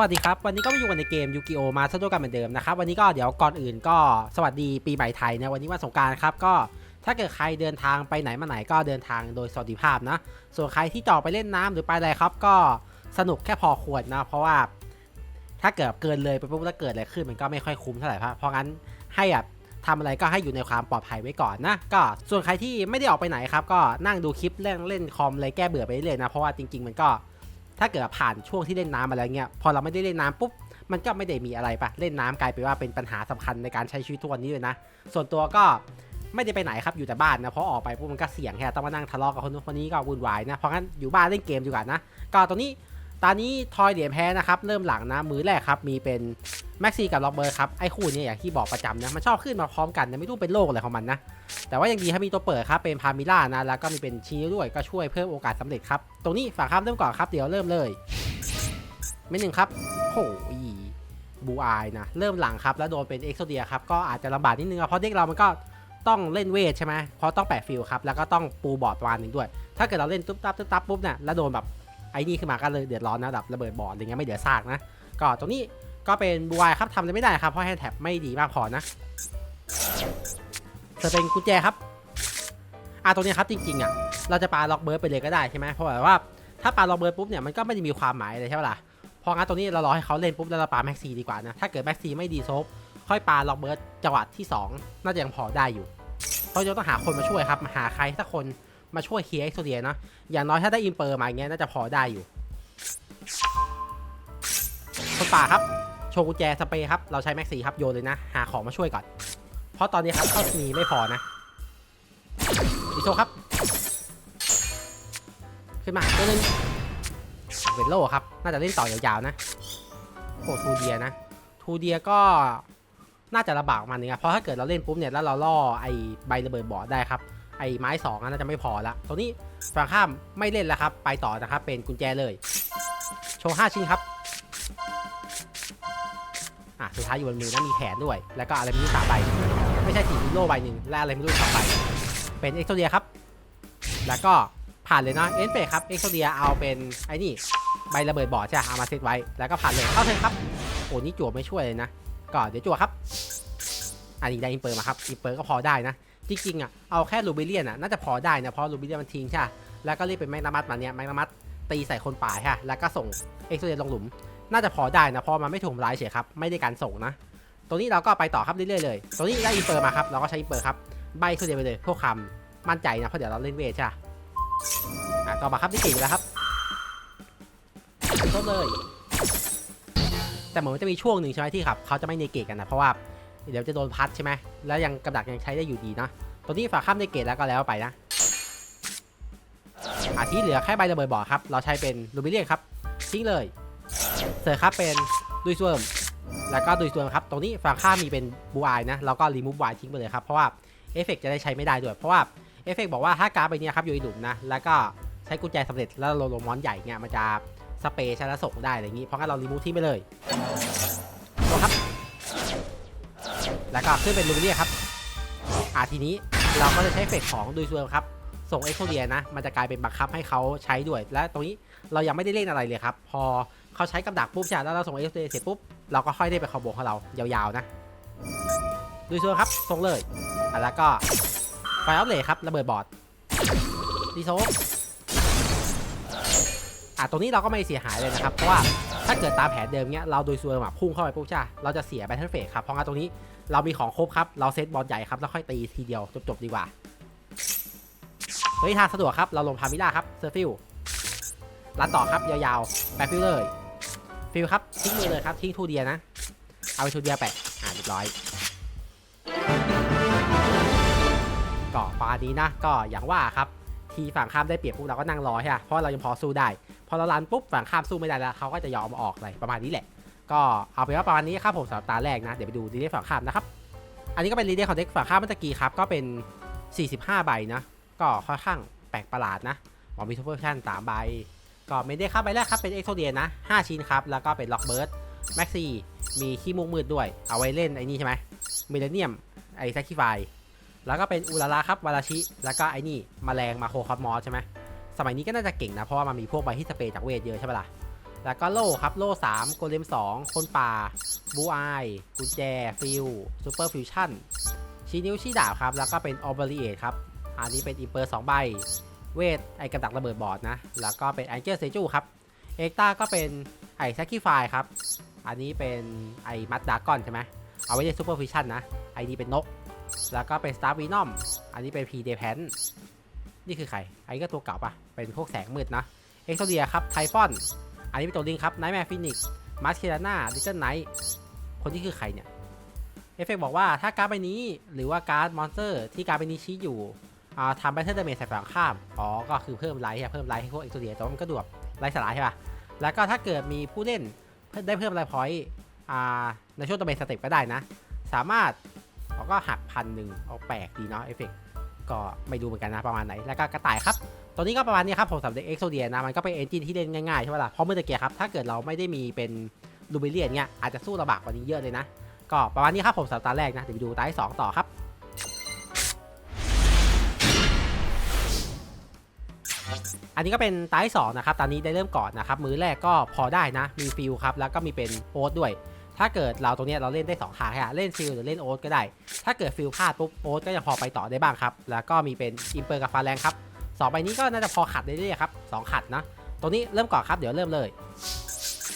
วัสดีครับ วันนี้ก็มาอยู่กันในเกมยูกิโอมาสโตกันเหมือนเดิมนะครับ วันนี้ก็เดี๋ยวก่อนอื่นก็สวัสดีปีใหม่ไทยนะวันนี้วันสงการครับก็ถ้าเกิดใครเดินทางไปไหนมาไหนก็เดินทางโดยสวัสดิภาพนะ ส่วนใครที่จะอไปเล่นน้ำหรือไปอะไรครับ ก็สนุกแค่พอควรนะ เพราะว่า ถ้าเกิดเกินเลยไปปุ๊บแล้วเกิดอะไรขึ้นมันก็ไม่ค่อยคุ้มเท่าไหร่ครับเพราะงั้นให้แบบทำอะไรก็ให้อยู่ในความปลอดภัยไว้ก่อนนะก็ส่วนใครที่ไม่ได้ออกไปไหนครับ ก็นั่งดูคลิปเล่นเล่นคอมอะไรแก้เบื่อไปเรื่อยนะเพราะว่าจริง ๆ มันก็ ถ้าเกิดผ่านช่วงที่เล่นน้ำมาแล้วเนี่ยพอเราไม่ได้เล่นน้ำปุ๊บมันก็ไม่ได้มีอะไรปะเล่นน้ำกลายไปว่าเป็นปัญหาสำคัญในการใช้ชีวิตทุกวันนี้เลยนะ ส่วนตัวก็ไม่ได้ไปไหนครับอยู่แต่บ้านนะเพราะออกไปปุ๊บมันก็เสี่ยงแค่ต้องมานั่งทะเลาะกับคนนู้นคนนี้ก็วุ่นวายนะเพราะงั้นอยู่บ้านเล่นเกมดีกว่านะก็ตอนนี้ ตอนนี้ทอยเหรียญแพ้นะครับ เริ่มหลังนะ มือแรกครับ มีเป็นแม็กซี่กับล็อกเบอร์ครับ ไอ้คู่นี้อย่างที่บอกประจำนะ มันชอบขึ้นมาพร้อมกันนะไม่รู้เป็นโรคอะไรของมันนะ แต่ว่ายังดีครับมีตัวเปิดครับ เป็นพามิล่านะ แล้วก็มีเป็นชีด้วยก็ช่วยเพิ่มโอกาสสำเร็จครับ ตรงนี้ฝากข้ามเริ่มก่อนครับ เดี๋ยวเริ่มเลยไม่หนึ่งครับโหยบูอายนะ เริ่มหลังครับ แล้วโดนเป็นเอ็กโซเดียครับ ก็อาจจะลำบากนิดนึงเพราะเด็กเรามันก็ต้องเล่นเวทใช่ไหมเพราะต้องแปะฟิลครับ แล้วก็ต้องปูบอร์ดประมาณนึงด้วย ถ้าเกิดเราเล่นตุ๊บตับตุ๊บตับปุ๊บเนี่ยแล้วโดนแบบ อ้นี่ขึ้นมาก็เลยเดือดร้อนนะแบบระเบิดบอดอะไรเงี้ยไม่เดือดซากนะ ก็ตรงนี้ก็เป็นบูอายครับทำอะไรไม่ได้ครับเพราะแฮนด์แท็บไม่ดีมากพอนะจะเป็นกุญแจครับอะตรงนี้ครับจริงๆอะเราจะปาล็อกเบิร์ดไปเลยก็ได้ใช่ไหมเพราะแบบว่าถ้าปาล็อกเบิร์ดปุ๊บเนี่ยมันก็ไม่ได้มีความหมายเลยใช่ปะล่ะเพราะงั้นตรงนี้เรารอให้เขาเล่นปุ๊บแล้วเราปาแม็กซีดีกว่านะถ้าเกิดแม็กซีไม่ดีโซฟค่อยปาล็อกเบิร์ดจังหวะที่ 2 น่าจะยังพอได้อยู่เพราะจะต้องหาคนมาช่วยครับหาใครสักคน มาช่วยเคลียร์เอ็กโซเดียนะอย่างน้อยถ้าได้อิมเปอร์มาอย่างเงี้ยน่าจะพอได้อยู่คนป่าครับ โชว์กุญแจสเปรย์ครับ เราใช้แม็กซี่ครับโยนเลยนะ หาของมาช่วยก่อน เพราะตอนนี้ครับเข้ามีไม่พอนะอีโซครับ ขึ้นมาตัวหนึงเวนโลครับ น่าจะเล่นต่อยาวๆนะโอ้ทูเดียนะ ทูเดียก็น่าจะลำบากรมันนึงอะเพราะถ้าเกิดเราเล่นปุ๊บเนี่ยแล้วเราล่อไอ้ใบระเบิดบอดได้ครับ ไอ้ไม้สองอะน่าจะไม่พอละตัวนี้ฝั่งข้ามไม่เล่นแล้วครับ ไปต่อนะครับ เป็นกุญแจเลย โชว์ 5 ชิ้นครับ อะ สุดท้ายอยู่บนมือนะมีแขนด้วย แล้วก็อะไรไม่รู้สามใบ ไม่ใช่สีโล่ใบหนึ่งและอะไรไม่รู้สองใบ เป็นเอ็กโซเดียครับ แล้วก็ผ่านเลยนะเอ็นเฟครับเอ็กโซเดียเอาเป็นไอ้นี่ใบระเบิดบอร์ดใช่เอามาเซตไว้ แล้วก็ผ่านเลย เข้าเทิร์นครับ โอ้นี่จั่วไม่ช่วยเลยนะ ก็เดี๋ยวจั่วครับ อันนี้ได้อินเปอร์มาครับ อินเปอร์ก็พอได้นะ จริงๆอะเอาแค่ลูบิเลียนอะน่าจะพอได้นะเพราะลูบิเลียนมันทิ้งใช่แล้วก็รีบเป็นแมกนามัดมาเนี่ยแมกนามัดตีใส่คนป่าใช่ะแล้วก็ส่งเอ็กโซเดียลงหลุม น่าจะพอได้นะเพราะมันไม่ถูกทำร้ายเฉยครับไม่ได้การส่งนะตรงนี้เราก็ไปต่อครับเรื่อยๆเลยตรงนี้ได้อินเปอร์มาครับเราก็ใช้อินเปอร์ครับใบเอ็กโซเดียไปเลยเพื่อความมั่นใจนะเพราะเดี๋ยวเราเล่นเวทใช่อะต่อมาครับที่สี่แล้วครับเข้าเลย แต่เหมือนมันจะมีช่วงหนึ่งใช่ไหมที่ครับเขาจะไม่เนเกตกันนะเพราะว่า เดี๋ยวจะโดนพัดใช่ไหมแล้วยังกระดักยังใช้ได้อยู่ดีนะตัวนี้ฝาข้ามเนเกตแล้วก็แล้วไปนะอาที่เหลือแค่ใบระเบิดบอร์ครับ เราใช้เป็นลูบิเลียนครับ ทิ้งเลย เสร์ครับเป็นดุยสเวิร์มแล้วก็ดุยสเวิร์มครับ ตรงนี้ฝากข้ามมีเป็นบูอายนะ เราก็รีมูฟวายทิ้งไปเลยครับ เพราะว่าเอฟเฟกจะได้ใช้ไม่ได้ด้วย เพราะว่าเอฟเฟกบอกว่าถ้าการ์ดใบเนี้ยครับอยู่ในหลุมนะ แล้วก็ใช้กุญแจสำเร็จแล้วลงมอนใหญ่เงี้ยมันจะสเปรย์ช้แล้วส่งได้อะไรอย่างนี้ เพราะงั้นเรารีมูททิ้งไปเลย แล้วก็ขึ้นเป็นลูมิเนียครับอ่าทีนี้เราก็จะใช้เฟกของดูส่วนครับ ส่งเอ็กโคเดียนะ มันจะกลายเป็นบังคับให้เขาใช้ด้วย และตรงนี้เรายังไม่ได้เล่นอะไรเลยครับ พอเขาใช้กับดักปุ๊บใช่แล้วเราส่งเอ็กโคเดียเสร็จปุ๊บ เราก็ค่อยได้ไปคอมโบของเรา ยาวๆนะดูส่วนครับ ส่งเลยอะแล้วก็ไฟออฟเลครับ ระเบิดบอดดีโซอะตรงนี้เราก็ไม่เสียหายเลยนะครับ เพราะว่าถ้าเกิดตามแผนเดิมเนี้ย เราโดยส่วนแบบพุ่งเข้าไปปุ๊บจ้าเราจะเสียแบทเทิลเฟสครับ เพราะงั้นตรงนี้ เรามีของครบครับ เราเซตบอลใหญ่ครับ แล้วค่อยตีทีเดียวจบๆดีกว่า เฮ้ยทางสะดวกครับ เราลงพามิล่าครับเซอร์ฟิลรันต่อครับยาวๆแปะฟิลเลย ฟิลครับทิ้งมือเลยครับทิ้งทูเดียนะ เอาไปทูเดียแปะอ่าเรียบร้อยก็ปานี้นะก็อย่างว่าครับทีฝั่งข้ามได้เปรียบพวกเราก็นั่งรอใช่ไหมเพราะเรายังพอสู้ได้ พอเราลันปุ๊บฝั่งข้ามสู้ไม่ได้แล้วเขาก็จะยอมออกอะไรประมาณนี้แหละ ก็เอาเป็นว่าประมาณนี้ครับผมสำหรับตาแรกนะ เดี๋ยวไปดูดีเดฝั่งข้ามนะครับ อันนี้ก็เป็นรีเดของเด็กฝั่งข้ามเมื่อกี้ครับ ก็เป็น 45 ใบนะ ก็ค่อนข้างแปลกประหลาดนะหมอมีทูเปอร์ชั่น3ใบ ก็เมนเดครับใบแรกครับเป็นเอ็กโซเดียนะ5ชิ้นครับ แล้วก็เป็นล็อกเบิร์ดแม็กซี่มีขี้มุกมืดด้วย เอาไว้เล่นไอ้นี่ใช่ไหมเมเลเนียมไอ้แซคิฟายแล้วก็เป็นอุลาราครับวาราชิ แล้วก็ไอ้นี่มแมลงมาโคคอสมอสใช่ไหมสมัยนี้ก็น่าจะเก่งนะ เพราะว่ามันมีพวกใบที่สเปรย์จากเวทเยอะใช่ปะล่ะ แล้วก็โล่ครับ โล่3โกเลม2 คนป่า บูไอกุญแจ ฟิลซูเปอร์ฟิวชั่นชี้นิ้วชี้ดาบครับ แล้วก็เป็นออเบเรียครับ อันนี้เป็นอิมเปอร์2ใบ เวท ไอกระดักระเบิดบอร์ดนะ แล้วก็เป็นแองเจิลเซจูครับ เอ็กตาก็เป็นไอแซคกี้ไฟครับ อันนี้เป็นไอมัดดากอนใช่ไหมเอาไว้ในซูเปอร์ฟิวชั่นนะ ไอนี้เป็นนก แล้วก็เป็นสตาร์วีนอม อันนี้เป็นพีเดแพนนี่คือใคร ไอ้ก็ตัวเก่าปะเป็นพวกแสงมืดนะ เอ็กโซเดียครับ ไทฟอน อันนี้เป็นตัวลิงครับไนท์แมร์ฟินิกมาสเคลาน่าลิตเติ้ลไนท์คนที่คือใครเนี่ย เอฟเฟกบอกว่าถ้าการ์ดใบนี้หรือว่าการ์ดมอนสเตอร์ที่การ์ดใบนี้ชี้อยู่ทำแบตเตอร์ดเมจใส่ฝั่งข้าม อ๋อ ก็คือเพิ่มไลท์อะเพิ่มไลท์ให้พวกเอ็กโซเดียแต่ว่ามันก็ดวบไลท์สลายใช่ปะแล้วก็ถ้าเกิดมีผู้เล่นได้เพิ่มไลท์พอยต์ในช่วงตัวเมจสเต็ปก็ได้นะ สามารถเขาก็หักพันหนึ่งเอาแปลกดีเนาะเอฟเฟกก็ไม่ดูเหมือนกันนะประมาณไหน แล้วก็กระต่ายครับ ตัวนี้ก็ประมาณนี้ครับผมสำหรับเอ็กโซเดียนะมันก็เป็นเอนจินที่เล่นง่ายๆใช่ไหมล่ะเพราะเมื่อตะเกียครับถ้าเกิดเราไม่ได้มีเป็นลูบิเลียนเนี่ยอาจจะสู้ระบากกว่านี้เยอะเลยนะ ก็ประมาณนี้ครับผมสำหรับตาแรกนะเดี๋ยวไปดูตาที่สองต่อครับอันนี้ก็เป็นตาที่สองนะครับตอนนี้ได้เริ่มก่อนนะครับมือแรกก็พอได้นะ มีฟิลครับแล้วก็มีเป็นโอ๊ตด้วย ถ้าเกิดเราตรงนี้เราเล่นได้2ทางค่ะเล่นฟิลหรือเล่นโอ๊ตก็ได้ ถ้าเกิดฟิลพลาดปุ๊บโอ๊ตก็ยังพอไปต่อได้บ้างครับแล้วก็มีเป็นอิมเปอร์กับฟาแรงครับ สองใบนี้ก็น่าจะพอขัดได้เรื่อยๆครับสองขัดนะตรงนี้เริ่มก่อนครับเดี๋ยวเริ่มเลย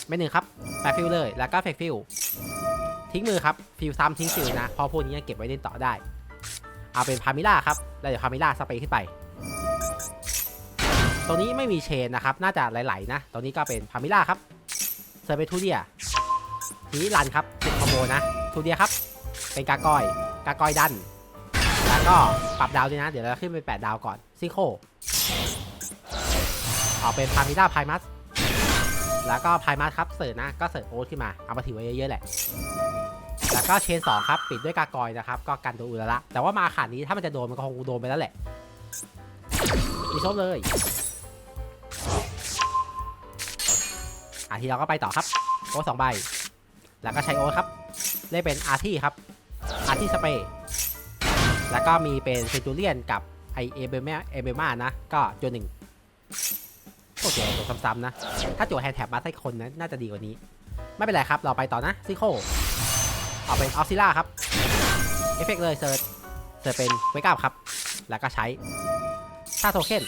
ไม่หนึ่งครับแปะฟิลเลยแล้วก็เฟกฟิลทิ้งมือครับฟิลซ้ำทิ้งฟิลนะพราะพวกนี้ยังเก็บไว้เล่นต่อได้เอาเป็นพามิล่าครับแล้วเดี๋ยวพามิล่าสเปรย์ขึ้นไปตัวนี้ไม่มีเชนนะครับน่าจะไหลๆนะตัวนี้ก็เป็นพามิล่าครับเซอร์เบทูเดียทีนี้รันครับติดคอมโบนะทูเดียครับเป็นกากอยกากอยดันแล้วก็ปรับดาวด้วยนะ เดี๋ยวเราขึ้นเป็น8ดาวก่อน ซิโคเอาเป็นพามิด้าไพมัส แล้วก็ไพมัสครับเสิร์ฟนะก็เสิร์ฟโอ๊ตขึ้นมา เอามาถือไว้เยอะๆแหละ แล้วก็เชน2ครับ ปิดด้วยกากอยนะครับ ก็กันตัวอุระละ แต่ว่ามาขาดนี้ถ้ามันจะโดน มันก็คงโดนไปแล้วแหละดีชมเลยอะทีเราก็ไปต่อครับ โอ๊ตสองใบ แล้วก็ใช้โอ๊ตครับเล่นเป็นอาร์ที่ครับ อาร์ที่สเปรย์แล้วก็มีเป็นเซนจูเลียนกับ เอเบมาเอเบมานะ ก็จวนหนึ่งโอเคตัวซ้ำๆนะ ถ้าจัวแฮนด์แท็บมาให้คนนั้นน่าจะดีกว่านี้ ไม่เป็นไรครับ เราไปต่อนะซิโคเอาเป็นออซิล่าครับ เอฟเฟกเลยเซิร์ชเซิร์ชเป็นเวก้าครับ แล้วก็ใช้ถ้าโทเค็น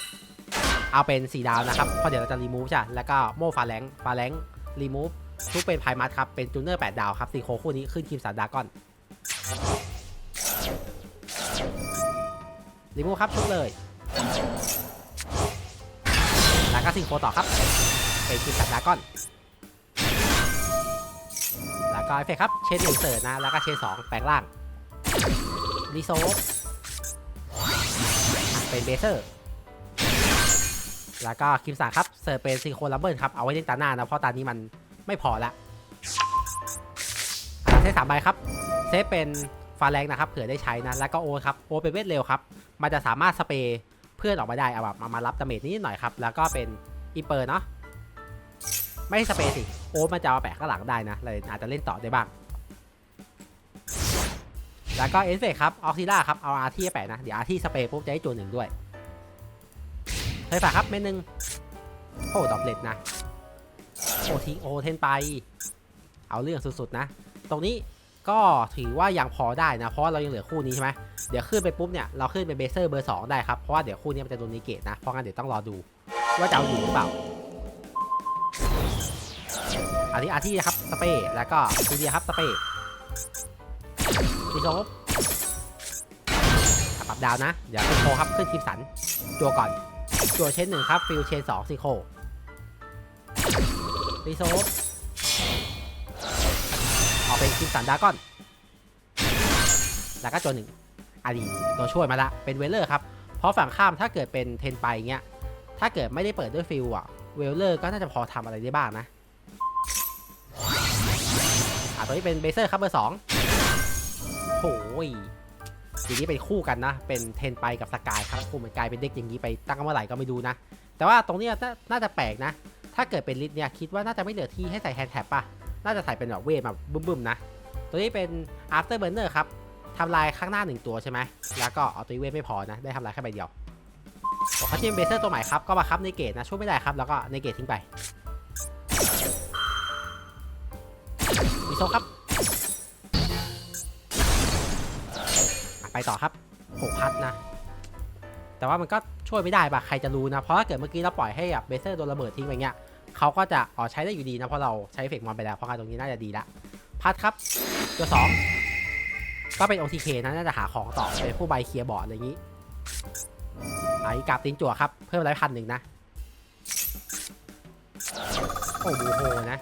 เอาเป็น 4 ดาวนะครับ เพราะเดี๋ยวเราจะรีมูฟจ้ะ แล้วก็โม่ฟาแรงฟาแรงรีมูฟทุกเป็นไพมัสครับ เป็นจูเนอร์ 8 ดาวครับซีโคคู่นี้ขึ้นคิมสันดากอน รีมูครับชุบเลยแล้วก็ซิงโคต่อครับเป็นคิมสันดากอนแล้วก็เอฟเฟกครับ เชนหนึ่งเสิร์ฟนะ แล้วก็เชนสองแปลงร่างรีโซเป็นเบเซอร์ แล้วก็คิมสันครับ เสิร์ฟเป็นซิงโคลัมเบิลครับ เอาไว้เล่นตาหน้านะ เพราะตานี้มันไม่พอละอะเซตสามใบครับ เซฟเป็น ฟาแรงนะครับเผื่อได้ใช้นะแล้วก็โอครับโอเป็นเวทเร็วครับมันจะสามารถสเปรย์เพื่อนออกมาได้เอาแบบมามารับดาเมจนิดหน่อยครับแล้วก็เป็นอิมเปอร์เนาะไม่สเปรย์สิโอมันจะเอามาแปะข้างหลังได้นะเลยอาจจะเล่นต่อได้บ้างแล้วก็เอสเฟครับออกซิล่าครับเอาอาร์ที่แปะนะเดี๋ยวอาร์ที่สเปรย์ปุ๊บจะได้ตัวหนึ่งด้วยเคยฝากครับเม็ดหนึ่งโอ้ดอกเล็ดนะโอทิงโอเทนไป เอาเรื่องสุดๆนะ ตรงนี้ ก็ถือว่ายังพอได้นะ เพราะว่าเรายังเหลือคู่นี้ใช่ไหมเดี๋ยวขึ้นไปปุ๊บเนี่ยเราขึ้นเป็นเบเซอร์เบอร์ 2 ได้ครับ เพราะว่าเดี๋ยวคู่นี้มันจะโดนนิเกตนะ เพราะงั้นเดี๋ยวต้องรอดูว่าจะเอาอยู่หรือเปล่า อันนี้อาร์ที่นะครับสเปรย์แล้วก็ทูเดียครับสเปรย์ดีโซฟปรับดาวนะ เดี๋ยวขึ้นโคครับขึ้นทีมสันจัวก่อนจัวเชนหนึ่งครับฟิลเชนสองซิโครีโซฟ เอาเป็นคิมสันดาก้อน แล้วก็จัวหนึ่งอาดีตัวช่วยมาละ เป็นเวลเลอร์ครับ เพราะฝั่งข้ามถ้าเกิดเป็นเทนไปเงี้ย ถ้าเกิดไม่ได้เปิดด้วยฟิลอะเวลเลอร์ก็น่าจะพอทำอะไรได้บ้างนะ อะตัวนี้เป็นเบเซอร์ครับเบอร์สองโอ้ยทีนี้เป็นคู่กันนะ เป็นเทนไปกับสกายครับคู่มันกลายเป็นเด็กอย่างนี้ไปตั้งเมื่อไหร่ก็ไม่ดูนะ แต่ว่าตรงนี้น่าจะแปลกนะ ถ้าเกิดเป็นลิทเนี่ยคิดว่าน่าจะไม่เหลือที่ให้ใส่แฮนด์แท็บป่ะ น่าจะใส่เป็นแบบเวทแบบบึ้มๆนะ ตัวนี้เป็น after burner ครับทำลายข้างหน้าหนึ่งตัวใช่ไหม แล้วก็เอาตัวเวทไม่พอนะ ได้ทำลายแค่ใบเดียวเขาจะเป็นเบเซอร์ตัวใหม่ครับ ก็มาครับในเกตนะช่วยไม่ได้ครับ แล้วก็ในเกตทิ้งไปซครับ ไปต่อครับหกพัดนะ แต่ว่ามันก็ช่วยไม่ได้ปะใครจะรู้นะ เพราะถ้าเกิดเมื่อกี้เราปล่อยให้แบบเบเซอร์โดนระเบิดทิ้งไปเงี้ยเขาก็จะอ๋อใช้ได้อยู่ดีนะ เพราะเราใช้เฟกมอนไปแล้ว เพราะการตรงนี้น่าจะดีละ พัดครับตัวสองก็เป็น OTK นะน่าจะหาของต่อเป็นผู้ใบเคลียร์บอร์ดอะไรอย่างนี้ไอ้กาบตินจั่วครับ เพิ่มไรพันหนึ่งนะ โอ้โฮนะ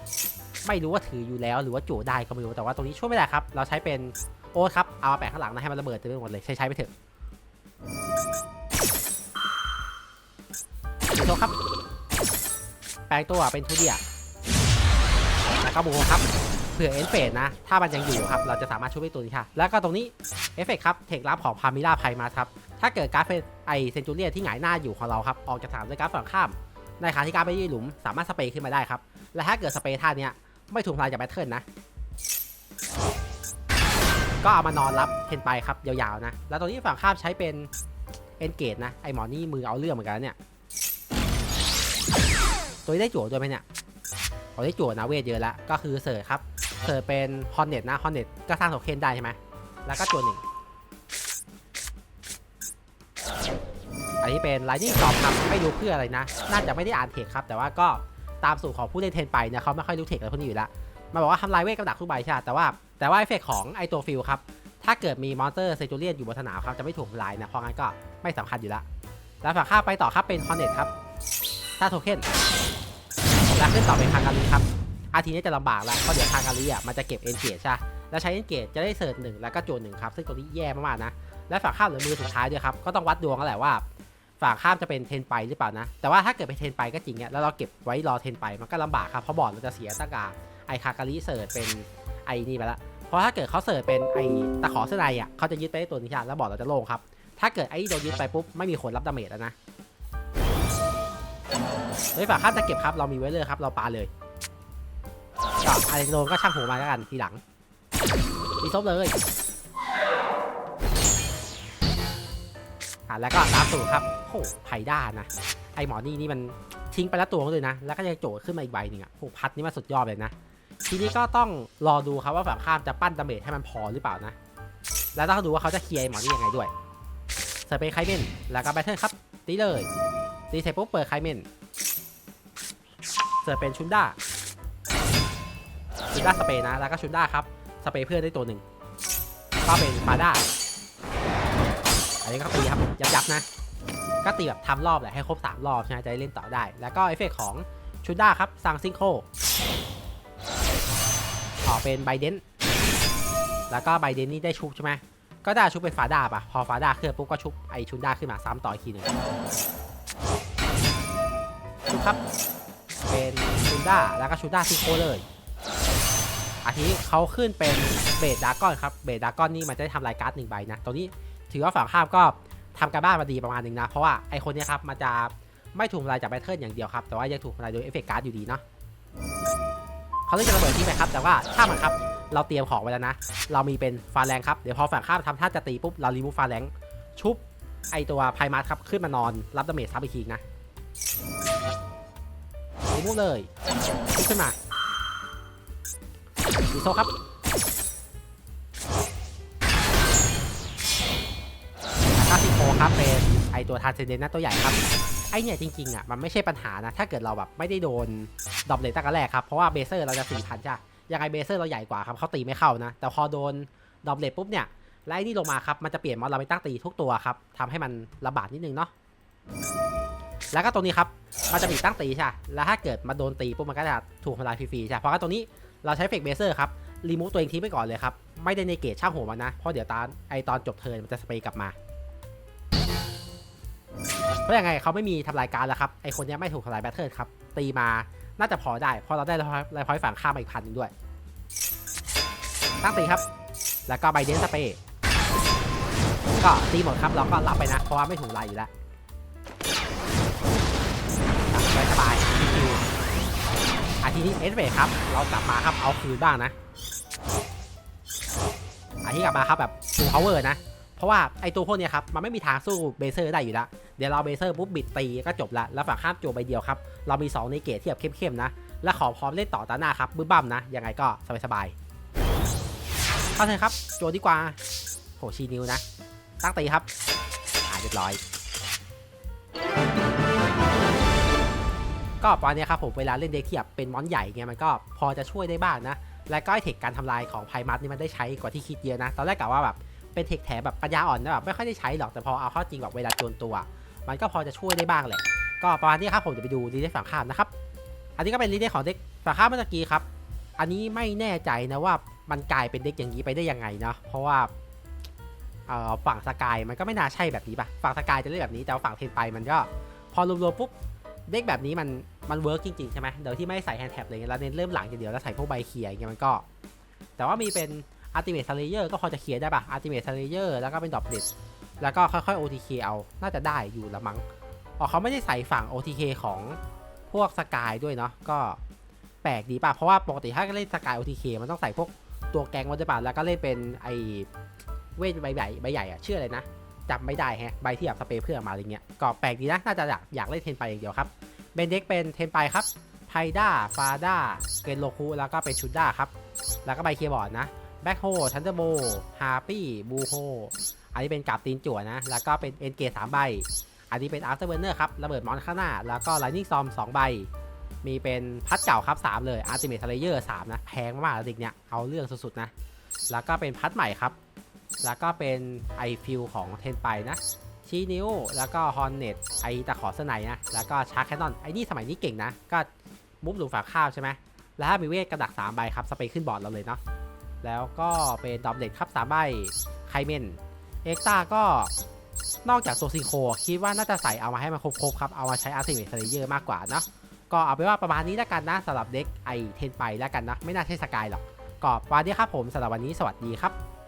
ไม่รู้ว่าถืออยู่แล้วหรือว่าจู่วได้ก็ไม่รู้แต่ว่าตรงนี้ช่วยไม่ได้ครับ เราใช้เป็นโอ๊ตครับ เอามาแปะข้างหลังนะให้มันระเบิดเต็มไปหมดเลยใช้ใช้ไปเถอะโซครับ แปลงตัวเป็นทูเดียแล้วก็บูโฮครับ ผื่อเอนเฟดนะ ถ้ามันยังอยู่ครับ เราจะสามารถช่วยได้ตัวนี้ค่ะ แล้วก็ตรงนี้เอฟเฟกครับ เทคลับของพามิล่าไพมาครับ ถ้าเกิดการ์ดเป็นไอเซนจูเรียที่หงายหน้าอยู่ของเราครับ ออกจากสามด้วยการ์ดฝั่งข้าม ในขณะที่การ์ดไปยี่หลุม สามารถสเปรย์ขึ้นมาได้ครับ และถ้าเกิดสเปรย์ท่าเนี้ยไม่ถูกทำลายจากแบทเทิลนะ ก็เอามานอนรับเทนไปครับยาวๆนะ แล้วตรงนี้ฝั่งข้ามใช้เป็นเอนเกตนะ ไอหมอนี่มือเอาเรื่องเหมือนกันเนี่ย ตัวนี้ได้จั่วด้วยไหมเนี่ยเขาได้จั่วนะเวทเยอะแล้วก็คือเสิร์ครับ เสิร์ชเป็นฮอนเน็ตนะฮอนเน็ตก็สร้างโทเค็นได้ใช่ไหมแล้วก็จั่วหนึ่งอันนี้เป็นไลนิ่งจอบครับไม่รู้เพื่ออะไรนะ น่าจะไม่ได้อ่านเทคครับ แต่ว่าก็ตามสูตรของผู้เล่นเทนไปเนี่ยเขาไม่ค่อยรู้เทคอะไรพวกนี้อยู่แล้วมาบอกว่าทำลายเวทกับดักทุกใบใช่ไหมแต่ว่าแต่ว่าเอฟเฟกของไอตัวฟิลครับ ถ้าเกิดมีมอนสเตอร์เซจูเลียนอยู่บนสนามครับจะไม่ถูกทำลายนะ เพราะงั้นก็ไม่สำคัญอยู่แล้ว แล้วฝั่งข้าไปต่อครับเป็นคอนเนตครับถ้าโทเค็นแล้วขึ้นต่อเป็นคาการีครับ อาทีนี้จะลำบากแล้วเพราะเดี๋ยวคาการีอะมันจะเก็บเอนเกจใช่แล้วใช้เอนเกจจะได้เสิร์ชหนึ่งแล้วก็โจนหนึ่งครับซึ่งตัวนี้แย่มากๆนะและฝั่งข้ามหลือมือสุดท้ายด้วยครับก็ต้องวัดดวงกันแหละว่าฝั่งข้ามจะเป็นเทนไปหรือเปล่านะ แต่ว่าถ้าเกิดเป็นเทนไปก็จริงเนี่ยแล้วเราเก็บไว้รอเทนไปมันก็ลำบากครับเพราะบอร์ดเราจะเสียตั้งกาไอคาการีเสิร์ชเป็นไอนี่ไปละเพราะถ้าเกิดเขาเสิร์ชเป็นไอตะขอเสื้อในอะเขาจะยึดไปได้ตัวนี้ใช่แล้วบอร์ดเราจะโล่งครับถ้าเกิดไอ้โดนยึดไปปุ๊บไม่มีคนรับดาเมจแล้วนะเฮ้ยฝั่งข้ามจะเก็บครับเรามีไว้เลยครับเราปาเลย อะไรโดนก็ช่างหัวมาแล้วกันทีหลังมีซบเลยอะแล้วก็ตามสูตรครับโหไผ่ด้านะ ไอหมอนี่นี่มันทิ้งไปแล้วตัวเขาเลยนะ แล้วก็ยังโจทย์ขึ้นมาอีกใบหนึ่งอะโหพัดนี่มันสุดยอดเลยนะ ทีนี้ก็ต้องรอดูครับว่าฝั่งข้ามจะปั้นดาเมจให้มันพอหรือเปล่านะ แล้วต้องดูว่าเขาจะเคลียร์หมอนี่ยังไงด้วยเสิร์เป็นไคเมนแล้วก็แบทเทิลครับตีเลยตีเสร็จปุ๊บเปิดไคเมนเสิร์ฟเป็นชุนด้า ชุนด้าสเปรย์นะ แล้วก็ชุนด้าครับ สเปรย์เพื่อนได้ตัวหนึ่งก็เป็นฟาด้าอันนี้ก็ตีครับยับยับๆนะ ก็ตีแบบทำรอบแหละให้ครบ 3 รอบใช่ไหมจะได้เล่นต่อได้ แล้วก็เอฟเฟกต์ของชุนด้าครับซังซิงโคออกเป็นไบเดนแล้วก็ไบเดนนี่ได้ชุบใช่ไหมก็ได้ชุบเป็นฟาด้าป่ะ พอฟาด้าเคลื่อนปุ๊บก็ชุบไอชุนด้าขึ้นมาซ้ำต่ออีกทีหนึ่งชุบครับ เป็นชุนด้าแล้วก็ชุนด้าซิงโคเลย อาทิเขาขึ้นเป็นเบดดากอนครับเบดดากอนนี่มันจะได้ทำลายการ์ดหนึ่งใบนะตรงนี้ถือว่าฝั่งข้ามก็ทำการบ้านมาดีประมาณหนึ่งนะ เพราะว่าไอคนเนี้ยครับมันจะไม่ถูกทำลายจากแบทเทิลอย่างเดียวครับ แต่ว่ายังถูกทำลายโดยเอฟเฟกต์การ์ดอยู่ดีเนาะเขาเล่นจะระเบิดที่ไปครับ แต่ว่าถ้ามันครับเราเตรียมของไว้แล้วนะ เรามีเป็นฟาแรงครับ เดี๋ยวพอฝั่งข้ามทำท่าจะตีปุ๊บเรารีมูฟฟาแรงชุบไอตัวไพมาสครับขึ้นมานอนรับดาเมจซับอีกทีนะรีมูฟเลยขึ้นมา ดีโซครับคาซิโคครับเป็นไอตัวทานเซเดนนะตัวใหญ่ครับ ไอเนี่ยจริงๆอะมันไม่ใช่ปัญหานะ ถ้าเกิดเราแบบไม่ได้โดนดรอปเลตตั้งแต่แรกครับ เพราะว่าเบเซอร์เราจะสี่พันใช่ปะยังไงเบเซอร์เราใหญ่กว่าครับเขาตีไม่เข้านะ แต่พอโดนดรอปเลตปุ๊บเนี่ยไล่นี่ลงมาครับ มันจะเปลี่ยนมอดเราไปตั้งตีทุกตัวครับทำให้มันระบาดนิดนึงเนาะแล้วก็ตรงนี้ครับ มันจะมีตั้งตีใช่ แล้วถ้าเกิดมาโดนตีปุ๊บมันก็จะถูกทำลายฟรีๆใช่ เพราะว่าตรงนี้ เราใช้เฟกเบเซอร์ครับ รีมูฟตัวเองทิ้งไปก่อนเลยครับ ไม่ได้ในเกตช่างหัวมันนะ เพราะเดี๋ยวตอนไอตอนจบเทิร์นมันจะสเปรย์กลับมา เพราะยังไงเขาไม่มีทำลายการแล้วครับ ไอคนนี้ไม่ถูกทำลายแบทเทิลครับ ตีมา น่าจะพอได้ เพราะเราได้ลฟ์พอยต์ฝั่งข้ามมาอีกพันหนึ่งด้วย ตั้งตีครับ แล้วก็ไบเดนสเปรย์ก็ตีหมดครับ เราก็รับไปนะ เพราะว่าไม่ถูกลายอยู่แล้ว อาทีนี้เอสเวครับ เรากลับมาครับเอาคืนบ้างนะอาทีกลับมาครับแบบ full power นะ เพราะว่าไอตัวพวกนี้ครับมันไม่มีทางสู้เบเซอร์ได้อยู่แล้ว เดี๋ยวเราเบเซอร์ปุ๊บบิดตีก็จบละแล้วฝั่งข้ามโจวใบเดียวครับ เรามี 2 ในเกตที่แบบเข้มๆนะ และขอพร้อมเล่นต่อตาหน้าครับบึ้มบั้มนะ ยังไงก็สบายเข้าเถอะครับโจดีกว่าโหชีนิวนะ ตั้งตีครับอ่าเรียบร้อย ก็ประมาณนี้ครับผมเวลาเล่นเด็กที่แบบเป็นมอนใหญ่เงี้ยมันก็พอจะช่วยได้บ้างนะ และก็ไอเทคการทำลายของไพมัสนี่มันได้ใช้กว่าที่คิดเยอะนะ ตอนแรกกะว่าแบบเป็นเทคแถมแบบปัญญาอ่อนนะแบบไม่ค่อยได้ใช้หรอกแต่พอเอาเข้าจริงแบบเวลาโจนตัว มันก็พอจะช่วยได้บ้างแหละก็ประมาณนี้ครับผมจะไปดูรีเดฝั่งข้ามนะครับอันนี้ก็เป็นรีเดของเด็กฝั่งข้ามเมื่อกี้ครับอันนี้ไม่แน่ใจนะว่ามันกลายเป็นเด็กอย่างนี้ไปได้ยังไงเนาะเพราะว่าฝั่งสกายมันก็ไม่น่าใช่แบบนี้ปะฝั่งสกายจะเล่นแบบนี้แต่ฝั่งเทนไปมันก็พอรวมๆปุ๊บ เด็กแบบนี้มันมันเวิร์กจริงๆ ใช่ไหมเดี๋ยวที่ไม่ใส่แฮนด์แท็บอะไรเงี้ยแล้วเน้นเริ่มหลังอย่างเดียวแล้วใส่พวกใบเขียอย่างเงี้ยมันก็ แต่ว่ามีเป็น Ultimate Slayer ก็พอจะเคลียร์ได้ปะ Ultimate Slayer แล้วก็เป็นดอ p เ e ดแล้วก็ค่อยๆ OTK เอา น่าจะได้อยู่ละมั้งอ๋อเขาไม่ได้ใส่ฝั่ง OTK ของพวกสกายด้วยเนาะก็แปลกดีป่ะ เพราะว่าปกติถ้าเล่นสกาย OTK มันต้องใส่พวกตัวแกงวัตถุป่ะแล้วก็เล่นเป็นไอเวทใบใหญ่ใบใหญ่อะชื่ออะไรนะจำไม่ได้แฮะใบที่แบบสเปรย์เพื่อมาอะไรเงี้ยก็แปลกดีนะน่าจะอยากอยากเล่นเทนไปอย่างเดียวครับ เบนเด็กเป็นเทนไปครับไพด้าฟาด้าเกนโลคุแล้วก็เป็นชุดด้าครับ แล้วก็ใบเคบอร์ดนะแบ็คโฮทันเดอร์โบฮาร์ปี้บูโฮอันนี้เป็นกาบตีนจั่วนะ แล้วก็เป็นเอ็นเกตสามใบ อันนี้เป็นอาร์เตอร์เบอร์เนอร์ครับ ระเบิดมอนข้างหน้า แล้วก็ไลนิ่งซอมสองใบ มีเป็นพัดเก่าครับ3เลยอาร์ติเมทเลเยอร์สามนะ แพงมากเด็กเนี่ย เอาเรื่องสุดๆนะ แล้วก็เป็นพัดใหม่ครับ แล้วก็เป็นไอฟิลของเทนไปนะ ชี้นิ้วแล้วก็ฮอนเน็ตไอตะขอเสไนนะ แล้วก็ชาร์คแคนนอนไอนี่สมัยนี้เก่งนะ ก็มุฟหลุมฝาข้าวใช่ไหมแล้วถ้ามีเวทกระดัก 3 ใบครับ สเปรย์ขึ้นบอร์ดเราเลยเนาะแล้วก็เป็นดอมเด็ดครับ 3 ใบไคเมนเอ็กต้าก็นอกจากตัวซิงโคคิดว่าน่าจะใส่เอามาให้มันครบๆครับ เอามาใช้อาร์ติเมทเลเยอร์มากกว่าเนาะก็เอาไปว่าประมาณนี้แล้วกันนะสำหรับเด็กไอเทนไปแล้วกันนะไม่น่าใช่สกายหรอกก็ประมาณนี้ครับผมสำหรับวันนี้สวัสดีครับ